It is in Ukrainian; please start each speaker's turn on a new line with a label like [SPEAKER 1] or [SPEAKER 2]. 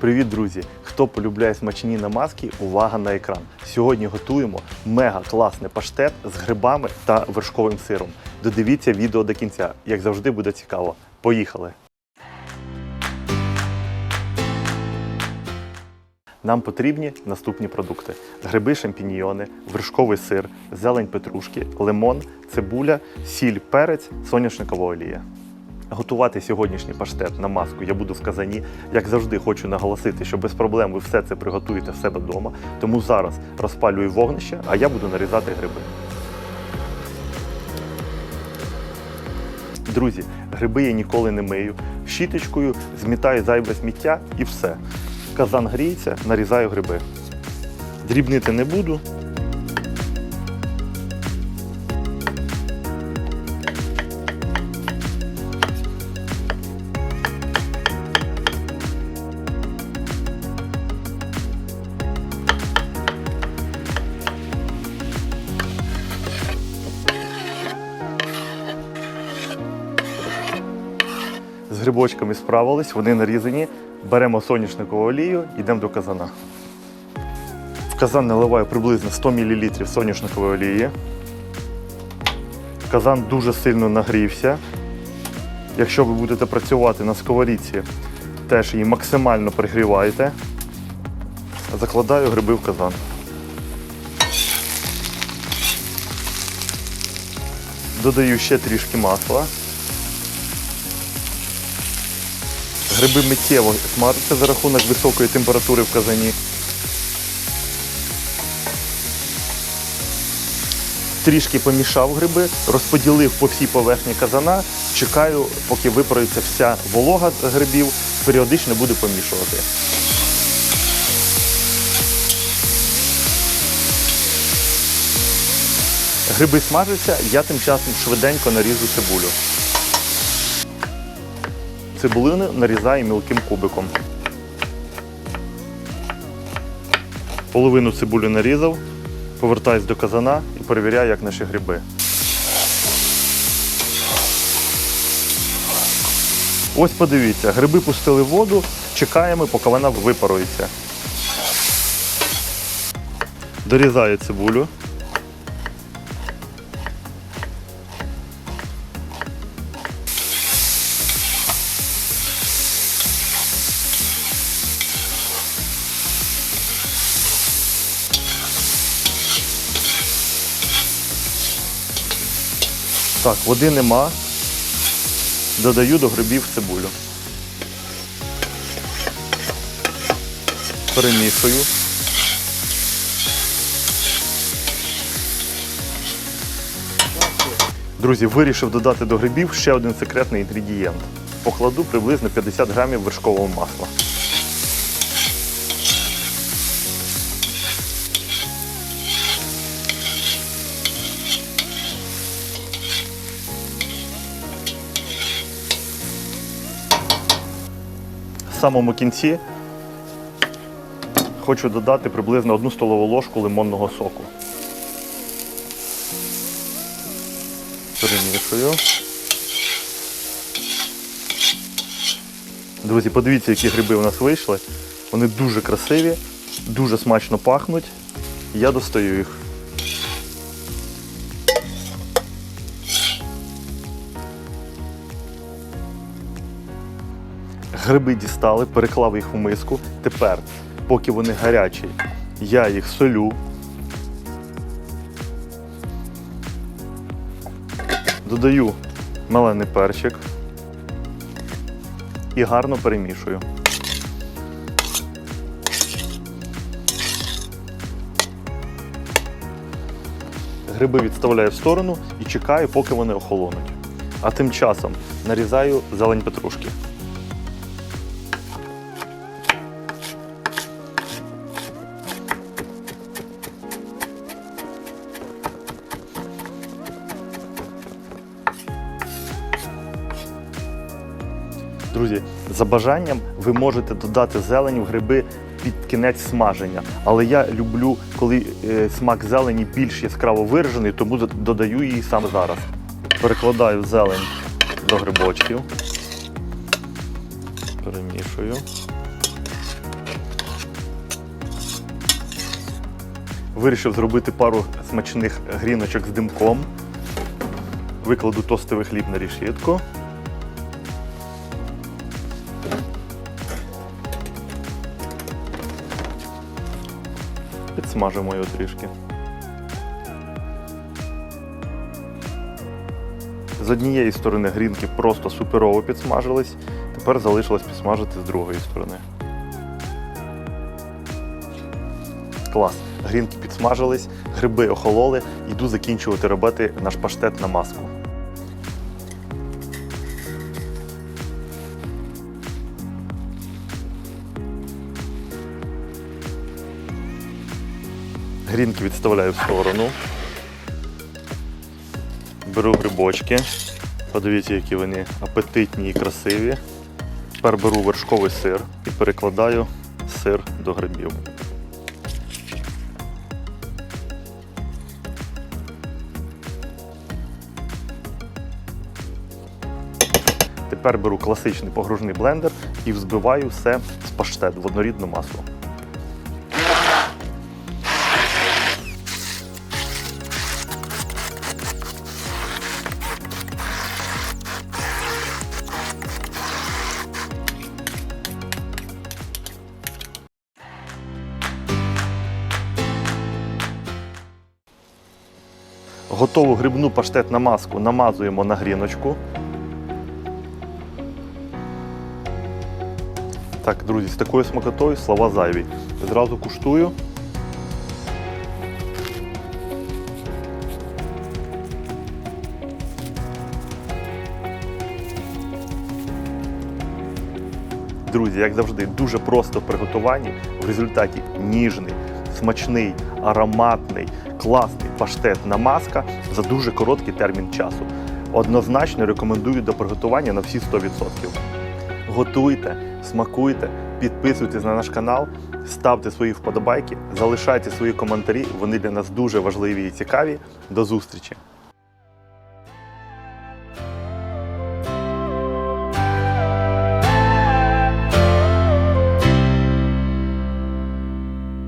[SPEAKER 1] Привіт, друзі! Хто полюбляє смачні намазки, увага на екран. Сьогодні готуємо мега класний паштет з грибами та вершковим сиром. Додивіться відео до кінця. Як завжди буде цікаво. Поїхали! Нам потрібні наступні продукти: гриби, шампіньйони, вершковий сир, зелень петрушки, лимон, цибуля, сіль, перець, соняшникова олія. Готувати сьогоднішній паштет на маску я буду в казані. Як завжди, хочу наголосити, що без проблем ви все це приготуєте в себе вдома. Тому зараз розпалюю вогнище, а я буду нарізати гриби. Друзі, гриби я ніколи не мию. Щіточкою змітаю зайве сміття і все. Казан гріється, нарізаю гриби. Дрібнити не буду. Грибочками справились, вони нарізані. Беремо соняшникову олію, йдемо до казана. В казан наливаю приблизно 100 мл соняшникової олії. Казан дуже сильно нагрівся. Якщо ви будете працювати на сковорідці, теж її максимально пригрівайте. Закладаю гриби в казан. Додаю ще трішки масла. Гриби миттєво смажаться за рахунок високої температури в казані. Трішки помішав гриби, розподілив по всій поверхні казана, чекаю, поки випарується вся волога грибів, періодично буду помішувати. Гриби смажаться, я тим часом швиденько наріжу цибулю. Цибулину нарізаю мілким кубиком. Половину цибулі нарізав, повертаюсь до казана і перевіряю, як наші гриби. Ось подивіться, гриби пустили в воду, чекаємо, поки вона випарується. Дорізаю цибулю. Так, води нема. Додаю до грибів цибулю. Перемішую. Друзі, вирішив додати до грибів ще один секретний інгредієнт. Покладу приблизно 50 грамів вершкового масла. В самому кінці хочу додати приблизно одну столову ложку лимонного соку. Перемішую. Друзі, подивіться, які гриби у нас вийшли. Вони дуже красиві, дуже смачно пахнуть. Я достаю їх. Гриби дістали, переклав їх у миску. Тепер, поки вони гарячі, я їх солю. Додаю мелений перчик і гарно перемішую. Гриби відставляю в сторону і чекаю, поки вони охолонуть. А тим часом нарізаю зелень петрушки. друзі, за бажанням ви можете додати зелень в гриби під кінець смаження. Але я люблю, коли е, смак зелені більш яскраво виражений, тому додаю її сам зараз. Перекладаю зелень до грибочків, перемішую. Вирішив зробити пару смачних гріночок з димком. Викладу тостовий хліб на рішітку. Підсмажимо його трішки. З однієї сторони грінки просто суперово підсмажились, тепер залишилось підсмажити з другої сторони. Клас. Грінки підсмажились, гриби охололи, йду закінчувати робити наш паштет на маску. Грінки відставляю в сторону. Беру грибочки. Подивіться, які вони апетитні і красиві. Тепер беру вершковий сир і перекладаю сир до грибів. Тепер беру класичний погружний блендер і взбиваю все з паштет в однорідну масу. Готову грибну паштет на маску намазуємо на гріночку. Так, друзі, з такою смакотою слова зайві. Зразу куштую. Друзі, як завжди, дуже просто в приготуванні. В результаті ніжний, смачний, ароматний, класний паштет на маска за дуже короткий термін часу. Однозначно рекомендую до приготування на всі 100%. Готуйте, смакуйте, підписуйтесь на наш канал, ставте свої вподобайки, залишайте свої коментарі. Вони для нас дуже важливі і цікаві. До зустрічі!